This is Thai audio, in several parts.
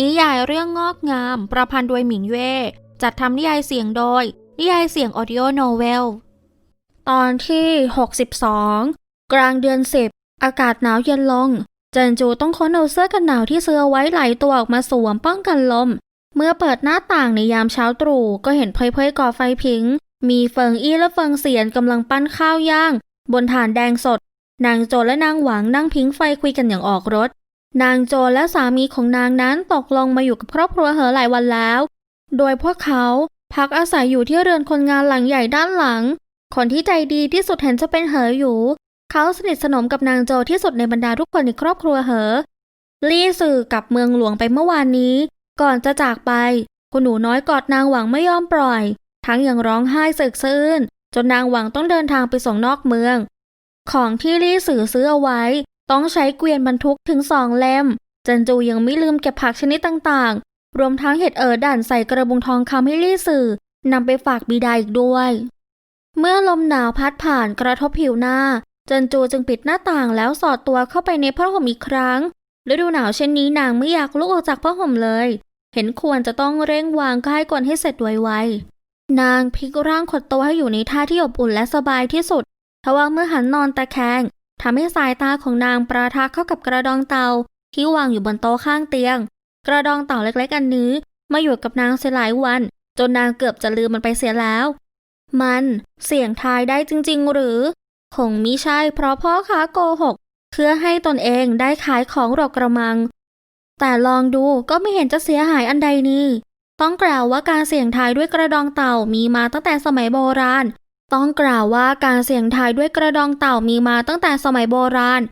นิยายเรื่องงอกงาม ประพันธ์โดยหมิงเย่จัดทำนิยายเสียงโดย นิยายเสียงออดิโอโนเวล ตอนที่ 62 กลางเดือน 10 อากาศหนาวเย็นลง เจนจูต้องค้นเอาเสื้อกันหนาวที่ซื้อไว้หลายตัวออกมาสวมป้องกันลม เมื่อเปิดหน้าต่างในยามเช้าตรู่ก็เห็นเพลยๆก่อไฟพิง มีเฟิงอี้และเฟิงเสียนกำลังปั้นข้าวย่าง บนถ่านแดงสด นางโจและนางหวังนั่งพิงไฟคุยกันอย่างออกรถ นางโจและสามีของนางนั้นตกลงมาอยู่กับครอบครัวเหอหลายวันแล้ว โดยพวกเขาพักอาศัยอยู่ที่เรือนคนงานหลังใหญ่ด้านหลัง คนที่ใจดีที่สุดเห็นจะเป็นเหออยู่ เขาสนิทสนมกับนางโจที่สุดในบรรดาทุกคนในครอบครัวเหอ ลี่สื่อกับเมืองหลวงไปเมื่อวานนี้ ก่อนจะจากไป คุณหนูน้อยกอดนางหวังไม่ยอมปล่อย ทั้งยังร้องไห้สึกซื่นจนนางหวังต้องเดินทางไปส่งนอกเมือง ของที่ลี่สื่อซื้อเอาไว้ ต้องใช้เกวียนบรรทุกถึงสองเล่มเจันจูยังไม่ลืมเก็บผักชนิดต่างๆ รวมทั้งเห็ดเอ๋อด่านใส่กระบุงทองคำให้ลี่สื่อนำไปฝากบิดาอีกด้วย เมื่อลมหนาวพัดผ่านกระทบผิวหน้าเจันจูจึงปิดหน้าต่างแล้วสอดตัวเข้าไปในผ้าห่มอีกครั้งฤดูหนาวเช่นนี้นางไม่อยากลุกออกจากผ้าห่มเลย เห็นควรจะต้องเร่งวางก็ให้กวนให้เสร็จไวๆนางพลิกร่างขดตัวให้อยู่ในท่าที่อบอุ่นและสบายที่สุดทว่าเมื่อหันนอนตะแคง ทำให้สายตาของนางประทักเข้ากับกระดองเต่าที่วางอยู่บนโต๊ะข้างเตียง กระดองเต่าเล็กๆอันนี้มาอยู่กับนางเสียหลายวัน จนนางเกือบจะลืมมันไปเสียแล้ว มันเสี่ยงทายได้จริงๆ หรือ คงมิใช่เพราะพ่อค้าโกหก เพื่อให้ตนเองได้ขายของหรอกกระมัง แต่ลองดูก็ไม่เห็นจะเสียหายอันใดนี่ ต้องกล่าวว่าการเสี่ยงทายด้วยกระดองเต่ามีมาตั้งแต่สมัยโบราณ ต้องกล่าวว่าการเสี่ยงทายด้วยกระดองเต่ามีมาตั้งแต่สมัยโบราณ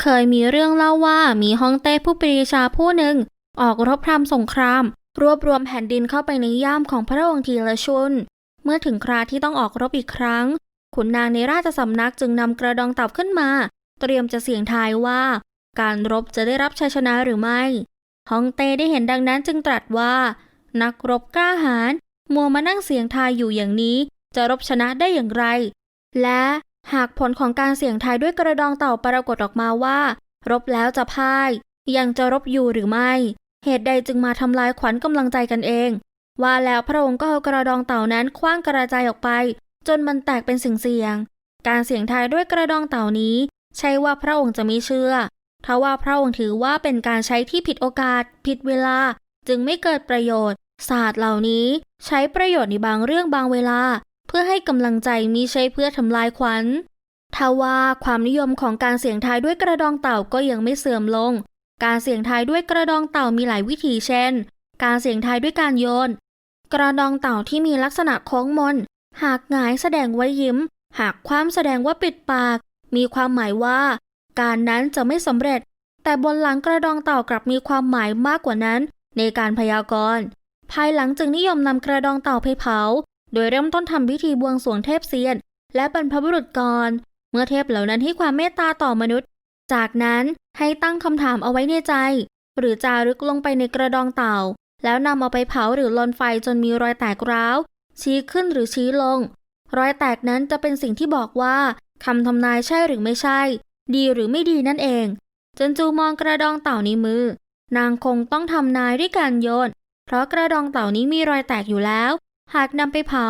เคยมีเรื่องเล่าว่ามีฮ่องเต้ผู้ปรีชาผู้หนึ่ง ออกรบพรำสงคราม รวบรวมแผ่นดินเข้าไปในย่ามของพระองค์ทีละชุน เมื่อถึงคราที่ต้องออกรบอีกครั้ง ขุนนางในราชสำนักจึงนำกระดองเต่าขึ้นมา เตรียมจะเสี่ยงทายว่า การรบจะได้รับชัยชนะหรือไม่ฮ่องเต้ได้เห็นดังนั้นจึงตรัสว่า นักรบกล้าหาญมัวมานั่งเสี่ยงทายอยู่อย่างนี้ จะรบชนะได้อย่างไร และหากผลของการเสี่ยงทายด้วยกระดองเต่าปรากฏออกมาว่า รบแล้วจะพ่าย ยังจะรบอยู่หรือไม่ เหตุใดจึงมาทำลายขวัญกำลังใจกันเอง ว่าแล้วพระองค์ก็เอากระดองเต่านั้นคว้างกระจายออกไป จนมันแตกเป็นสิ่งเสี่ยงการเสี่ยงทายด้วยกระดองเต่านี้ ใช่ว่าพระองค์จะไม่เชื่อทว่าพระองค์ถือว่าเป็นการใช้ที่ผิดโอกาส ผิดเวลา จึงไม่เกิดประโยชน์ ศาสตร์เหล่านี้ใช้ประโยชน์ในบางเรื่องบางเวลา เพื่อให้กำลังใจมิใช่เพื่อทำลายขวัญทว่าความนิยมของการเสี่ยงทายด้วยกระดองเต่าก็ยังไม่เสื่อมลง การเสี่ยงทายด้วยกระดองเต่ามีหลายวิธีเช่น การเสี่ยงทายด้วยการโยน กระดองเต่าที่มีลักษณะโค้งมน หากหงายแสดงไว้ยิ้ม หากคว่ำแสดงว่าปิดปาก มีความหมายว่า การนั้นจะไม่สำเร็จ แต่บนหลังกระดองเต่ากลับมีความหมายมากกว่านั้น ในการพยากรณ์ ภายหลังจึงนิยมนำกระดองเต่าไปเผา โดยเริ่มต้นทำพิธีบวงสรวงเทพเซียน และบรรพบุรุษก่อน เมื่อเทพเหล่านั้นให้ความเมตตาต่อมนุษย์ จากนั้นให้ตั้งคำถามเอาไว้ในใจ หรือจารึกลงไปในกระดองเต่า แล้วนำเอาไปเผาหรือลนไฟจนมีรอยแตกร้าว ชี้ขึ้นหรือชี้ลง รอยแตกนั้นจะเป็นสิ่งที่บอกว่าคำทำนายใช่หรือไม่ใช่ ดีหรือไม่ดีนั่นเอง จนจูมองกระดองเต่าในมือ นางคงต้องทำนายด้วยการโยน เพราะกระดองเต่านี้มีรอยแตกอยู่แล้ว หากนำไปเผา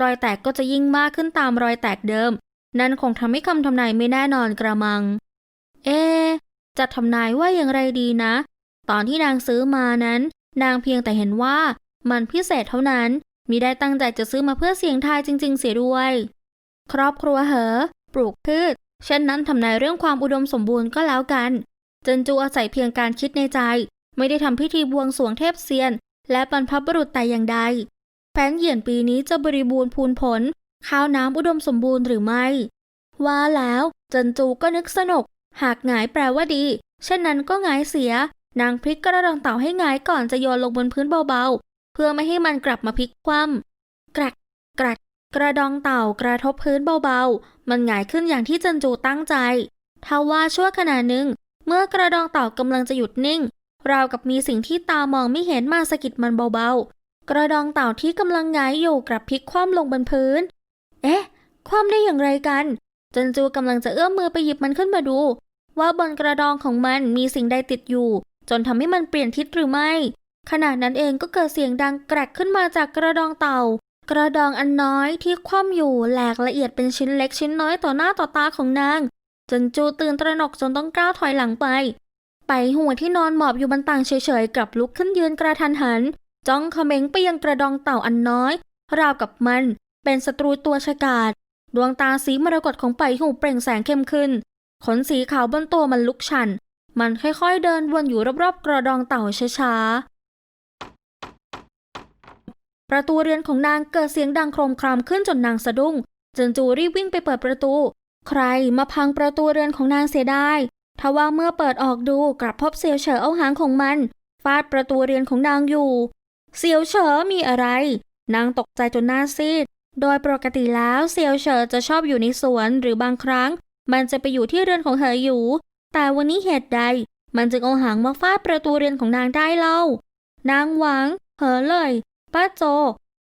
รอยแตกก็จะยิ่งมากขึ้นตามรอยแตกเดิม นั่นคงทำให้คำทำนายไม่แน่นอนกระมัง เอ๊จะทำนายว่าอย่างไรดีนะ ตอนที่นางซื้อมานั้น นางเพียงแต่เห็นว่ามันพิเศษเท่านั้นมิได้ตั้งใจจะซื้อมาเพื่อเสี่ยงทายจริง ๆ เสียด้วย ครอบครัวเหอ ปลูกพืช เช่นนั้นทำนายเรื่องความอุดมสมบูรณ์ก็แล้วกันเจนจูอาศัยเพียงการคิดในใจ ไม่ได้ทำพิธีบวงสรวงเทพเซียน และบรรพบุรุษแต่อย่างใด ผนเหยียนปีนี้จะบริบูรณ์พูนผล ข้าวน้ำอุดมสมบูรณ์หรือไม่ ว่าแล้วเจินจูก็นึกสนุก หากหงายแปลว่าดี เช่นนั้นก็หงายเสีย นางพลิกกระดองเต่าให้หงายก่อนจะโยนลงบนพื้นเบาๆ เพื่อไม่ให้มันกลับมาพลิกคว่ำกรักกรักกระดองเต่ากระทบพื้นเบาๆ มันหงายขึ้นอย่างที่เจินจูตั้งใจทว่าชั่วขณะหนึ่ง เมื่อกระดองเต่ากำลังจะหยุดนิ่ง ราวกับมีสิ่งที่ตามองไม่เห็นมาสะกิดมันเบาๆ กระดองเต่าที่กำลังงายอยู่กลับพลิกคว่ำลงบนพื้น เอ๊ะ คว่ำได้อย่างไรกันจินจูกำลังจะเอื้อมมือไปหยิบมันขึ้นมาดู ว่าบนกระดองของมันมีสิ่งใดติดอยู่ จนทำให้มันเปลี่ยนทิศหรือไม่ ขณะนั้นเองก็เกิดเสียงดังแกรกขึ้นมาจากกระดองเต่า กระดองอันน้อยที่คว่ำอยู่แหลกละเอียดเป็นชิ้นเล็กชิ้นน้อยต่อหน้าต่อตาของนาง จนจูตื่นตระหนกจนต้องก้าวถอยหลังไป ไปหัวที่นอนหมอบอยู่บนต่างเฉยๆกลับลุกขึ้นยืนกระทันหัน จ้องเขม็งไปยังกระดองเต่าอันน้อย ราวกับมันเป็นศัตรูตัวฉกาจดวงตาสีมรกตของไปหูเปล่งแสงเข้มขึ้น ขนสีขาวบนตัวมันลุกชัน มันค่อยๆเดินวนอยู่รอบๆกระดองเต่าช้าๆ ประตูเรือนของนางเกิดเสียงดังโครมครามขึ้นจนนางสะดุ้งจนจูรีบวิ่งไปเปิดประตู ใครมาพังประตูเรือนของนางเสียได้ทว่าเมื่อเปิดออกดูกลับพบเซียวเฉอเอาหางของมัน ฟาดประตูเรือนของนางอยู่ เซียวเฉอมีอะไร นางตกใจจนหน้าซีด โดยปกติแล้วเซียวเฉอจะชอบอยู่ในสวนหรือบางครั้ง มันจะไปอยู่ที่เรือนของเหออยู่ แต่วันนี้เหตุใด มันจึงเอาหางมาฟาดประตูเรือนของนางได้เล่า นางหวัง เหอเลย ป้าโจ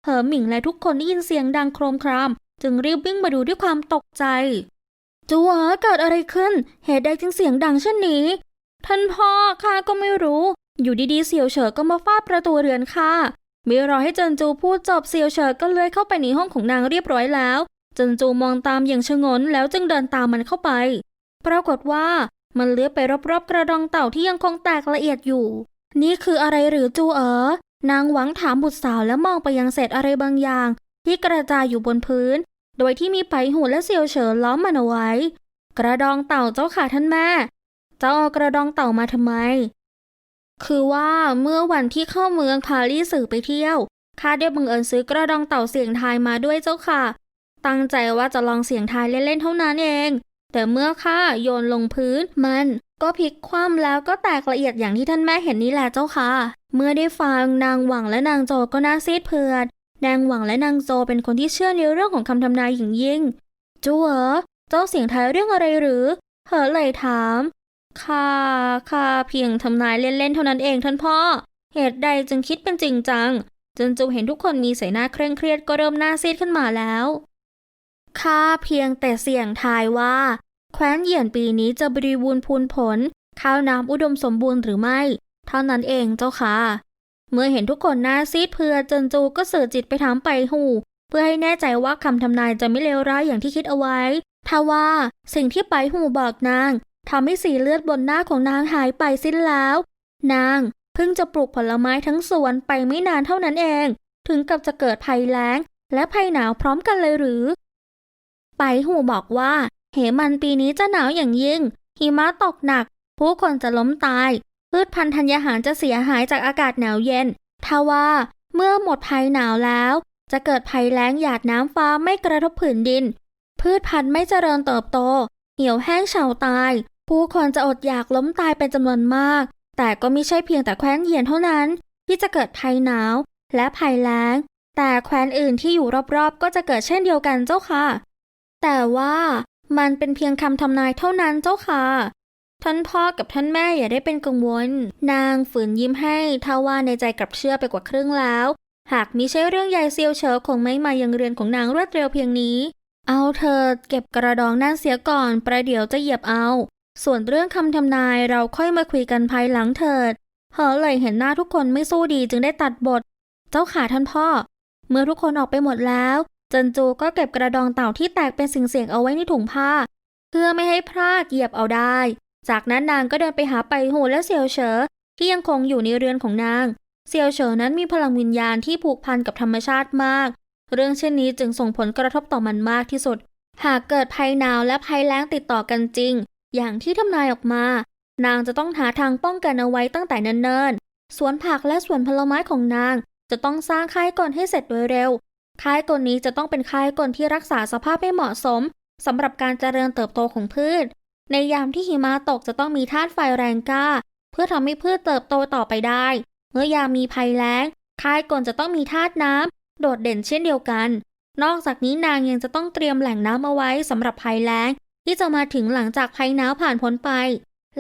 เหอหมิงและทุกคนได้ยินเสียงดังโครมคราม จึงรีบวิ่งมาดูด้วยความตกใจจูหวเกิดอะไรขึ้น เหตุใดจึงเสียงดังเช่นนี้ ท่านพ่อข้าก็ไม่รู้ อยู่ดีๆเสี่ยวเฉอก็มาฟาดประตูเรือนข้าไม่รอให้เจินจูพูดจบเสี่ยวเฉอก็เลื้อยเข้าไปในห้องของนางเรียบร้อยแล้ว เจินจูมองตามอย่างชงนแล้วจึงเดินตามมันเข้าไป ปรากฏว่ามันเลื้อยไปรอบๆกระดองเต่าที่ยังคงแตกละเอียดอยู่ นี่คืออะไรหรือจูเอ๋อนางหวังถามบุตรสาวแล้วมองไปยังเศษอะไรบางอย่าง ที่กระจายอยู่บนพื้น โดยที่มีไปหูและเซียวเฉินล้อมมันเอาไว้ กระดองเต่าเจ้าค่ะท่านแม่ เจ้าเอากระดองเต่ามาทำไม คือว่าเมื่อวันที่เข้าเมืองพารีสสื่อไปเที่ยวข้าได้บังเอิญซื้อกระดองเต่าเสียงทายมาด้วยเจ้าค่ะ ตั้งใจว่าจะลองเสียงทายเล่นๆเท่านั้นเอง แต่เมื่อข้าโยนลงพื้นมันก็พลิกคว่ำแล้วก็แตกละเอียดอย่างที่ท่านแม่เห็นนี่แหละเจ้าค่ะ เมื่อได้ฟังนางหวังและนางโจก็น่าซีดเผือดนางหวังและนางโจเป็นคนที่เชื่อในเรื่องของคำทำนายอย่างยิ่งจูเหรอเจ้าเสียงทายเรื่องอะไรหรือเหอเลยถาม ข้าข้าเพียงทำนายเล่นๆเท่านั้นเองท่านพ่อ เหตุใดจึงคิดเป็นจริงจัง จนจูเห็นทุกคนมีสีหน้าเคร่งเครียดก็เริ่มหน้าซีดขึ้นมาแล้วข้าเพียงแต่เสี่ยงทายว่า แคว้นเหยียนปีนี้จะบริบูรณ์พูนผล ข้าวน้ำอุดมสมบูรณ์หรือไม่ เท่านั้นเองเจ้าค่ะ เมื่อเห็นทุกคนหน้าซีดเพื่อจนจูก็สื่อจิตไปถามไปหู เพื่อให้แน่ใจว่าคำทำนายจะไม่เลวร้ายอย่างที่คิดเอาไว้ทว่าสิ่งที่ไปหูบอกนาง ทำให้สีเลือดบนหน้าของนางหายไปสิ้นแล้ว นางเพิ่งจะปลูกผลไม้ทั้งสวนไปไม่นานเท่านั้นเอง ถึงกับจะเกิดภัยแล้ง และภัยหนาวพร้อมกันเลยหรือ ไปหูบอกว่า เหมันปีนี้จะหนาวอย่างยิ่ง หิมะตกหนัก ผู้คนจะล้มตาย พืชพันธุ์ธัญญาหารจะเสียหายจากอากาศหนาวเย็นทว่าเมื่อหมดภัยหนาวแล้ว จะเกิดภัยแล้งหยาดน้ำฟ้าไม่กระทบผืนดิน พืชพันธุ์ไม่เจริญเติบโต เหี่ยวแห้งเฉาตาย ผู้คนจะอดอยากล้มตายเป็นจำนวนมาก แต่ก็ไม่ใช่เพียงแต่แคว้นเหยียนเท่านั้น ที่จะเกิดภัยหนาวและภัยแล้ง แต่แคว้นอื่นที่อยู่รอบๆ ก็จะเกิดเช่นเดียวกันเจ้าค่ะ แต่ว่ามันเป็นเพียงคำทำนายเท่านั้นเจ้าค่ะ ท่านพ่อกับท่านแม่อย่าได้เป็นกังวล นางฝืนยิ้มให้ทว่าในใจกลับเชื่อไปกว่าครึ่งแล้ว หากมิใช่เรื่องใหญ่เซียวเฉอคงไม่มายังเรือนของนางรวดเร็วเพียงนี้ เอาเธอเก็บกระดองนั่นเสียก่อน ประเดี๋ยวจะเหยียบเอา ส่วนเรื่องคำทำนายเราค่อยมาคุยกันภายหลังเถิดเหอเลยเห็นหน้าทุกคนไม่สู้ดีจึงได้ตัดบท เจ้าขาท่านพ่อ เมื่อทุกคนออกไปหมดแล้ว จันจูก็เก็บกระดองเต่าที่แตกเป็นสิ่งเสียงเอาไว้ในถุงผ้า เพื่อไม่ให้พลาดเหยียบเอาได้ จากนั้นนางก็เดินไปหาไปหูและเซียวเฉอที่ยังคงอยู่ในเรือนของนาง เซียวเฉอนั้นมีพลังวิญญาณที่ผูกพันกับธรรมชาติมาก เรื่องเช่นนี้จึงส่งผลกระทบต่อมันมากที่สุด หากเกิดภัยหนาวและภัยแล้งติดต่อกันจริง อย่างที่ทำนายออกมา นางจะต้องหาทางป้องกันเอาไว้ตั้งแต่เนิ่นๆ สวนผักและสวนผลไม้ของนาง จะต้องสร้างค่ายกลให้เสร็จโดยเร็ว ค่ายกลนี้จะต้องเป็นค่ายกลที่รักษาสภาพให้เหมาะสมสำหรับการเจริญเติบโตของพืช ในยามที่หิมะตกจะต้องมีธาตุไฟแรงกล้า เพื่อทำให้พืชเติบโตต่อไปได้ เมื่อยามมีภัยแล้ง ค่ายกลจะต้องมีธาตุน้ำโดดเด่นเช่นเดียวกัน นอกจากนี้นางยังจะต้องเตรียมแหล่งน้ำเอาไว้สำหรับภัยแล้ง ที่จะมาถึงหลังจากภัยหนาวผ่านพ้นไป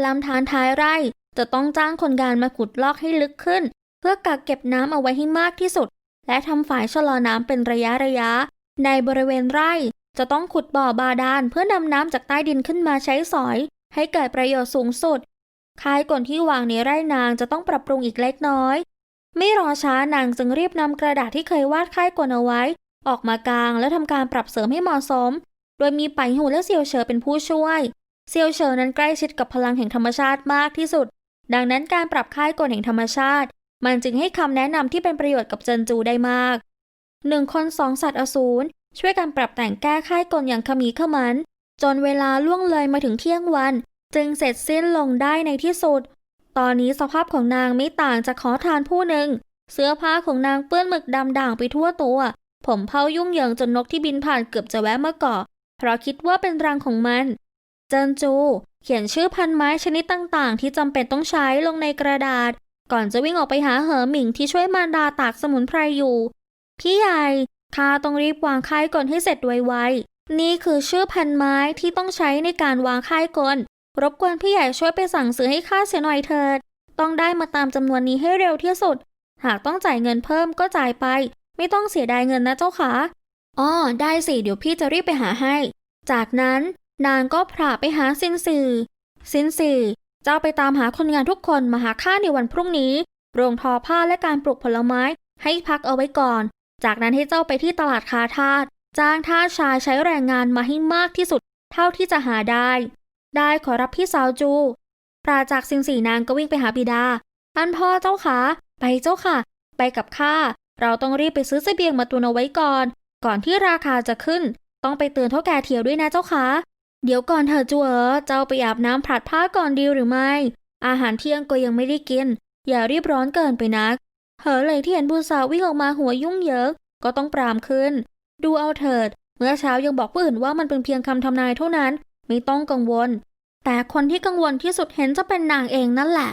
ลำธารท้ายไร่จะต้องจ้างคนงานมาขุดลอกให้ลึกขึ้น เพื่อกักเก็บน้ำเอาไว้ให้มากที่สุด และทำฝายชะลอน้ำเป็นระยะระยะ ในบริเวณไร่จะต้องขุดบ่อบาดาลเพื่อนำน้ำจากใต้ดินขึ้นมาใช้สอย ให้เกิดประโยชน์สูงสุดค่ายกลที่วางในไร่นางจะต้องปรับปรุงอีกเล็กน้อย ไม่รอช้านางจึงรีบนำกระดาษที่เคยวาดค่ายกลเอาไว้ ออกมากางแล้วทำการปรับเสริมให้เหมาะสม โดยมีไปาหูและเซียวเฉอเป็นผู้ช่วย เซียวเฉอนั้นใกล้ชิดกับพลังแห่งธรรมชาติมากที่สุด ดังนั้นการปรับค่ายกลแห่งธรรมชาติ มันจึงให้คำแนะนำที่เป็นประโยชน์กับเจินจูได้มากหนึ่งคนสองสัตว์อสูรช่วยกันปรับแต่งแก้ค่ายกลอย่างขมีขมัน จนเวลาล่วงเลยมาถึงเที่ยงวัน จึงเสร็จสิ้นลงได้ในที่สุด ตอนนี้สภาพของนางไม่ต่างจากขอทานผู้หนึ่ง เสื้อผ้าของนางเปื้อนหมึกดำด่างไปทั่วตัว ผมเผายุ่งเหยิงจนนกที่บินผ่านเกือบจะแวะมาเกาะ เพราะคิดว่าเป็นรังของมัน เจินจู เขียนชื่อพันไม้ชนิดต่างๆ ที่จำเป็นต้องใช้ลงในกระดาษ ก่อนจะวิ่งออกไปหาเหอหมิงที่ช่วยมารดาตากสมุนไพรอยู่ พี่ใหญ่ข้าต้องรีบวางค่ายกลให้เสร็จไวๆ นี่คือชื่อพันไม้ที่ต้องใช้ในการวางค่ายกล รบกวนพี่ใหญ่ช่วยไปสั่งซื้อให้ข้าเสียหน่อยเถิด ต้องได้มาตามจำนวนนี้ให้เร็วที่สุด หากต้องจ่ายเงินเพิ่มก็จ่ายไป ไม่ต้องเสียดายเงินนะเจ้าขา อ๋อได้สิเดี๋ยวพี่จะรีบไปหาให้ จากนั้นนางก็พาไปหาซินซือซินซือเจ้าไปตามหาคนงานทุกคนมาหาข้าในวันพรุ่งนี้ โรงทอผ้าและการปลูกผลไม้ให้พักเอาไว้ก่อน จากนั้นให้เจ้าไปที่ตลาดคาทาสจ้างทาชายใช้แรงงานมาให้มากที่สุด เท่าที่จะหาได้ ได้ขอรับพี่สาวจู ปราจากสินสีนางก็วิ่งไปหาบิดาท่านพ่อเจ้าขาไปเจ้าค่ะ ไปกับข้า เราต้องรีบไปซื้อเสบียงมาตุนเอาไว้ก่อน ก่อนที่ราคาจะขึ้น ต้องไปเตือนเท่าแก่เถียวด้วยนะเจ้าค่ะเดี๋ยวก่อนเธอจูเอ๋อเจ้าไปอาบน้ำผลัดผ้าก่อนดีหรือไม่ อาหารเที่ยงก็ยังไม่ได้กิน อย่ารีบร้อนเกินไปนักเหอเลยที่เห็นผู้สาววิ่งออกมาหัวยุ่งเหยิงก็ต้องปรามขึ้น ดูเอาเถิด เมื่อเช้ายังบอกผู้อื่นว่ามันเป็นเพียงคำทำนายเท่านั้น ไม่ต้องกังวล แต่คนที่กังวลที่สุดเห็นจะเป็นนางเองนั่นแหละ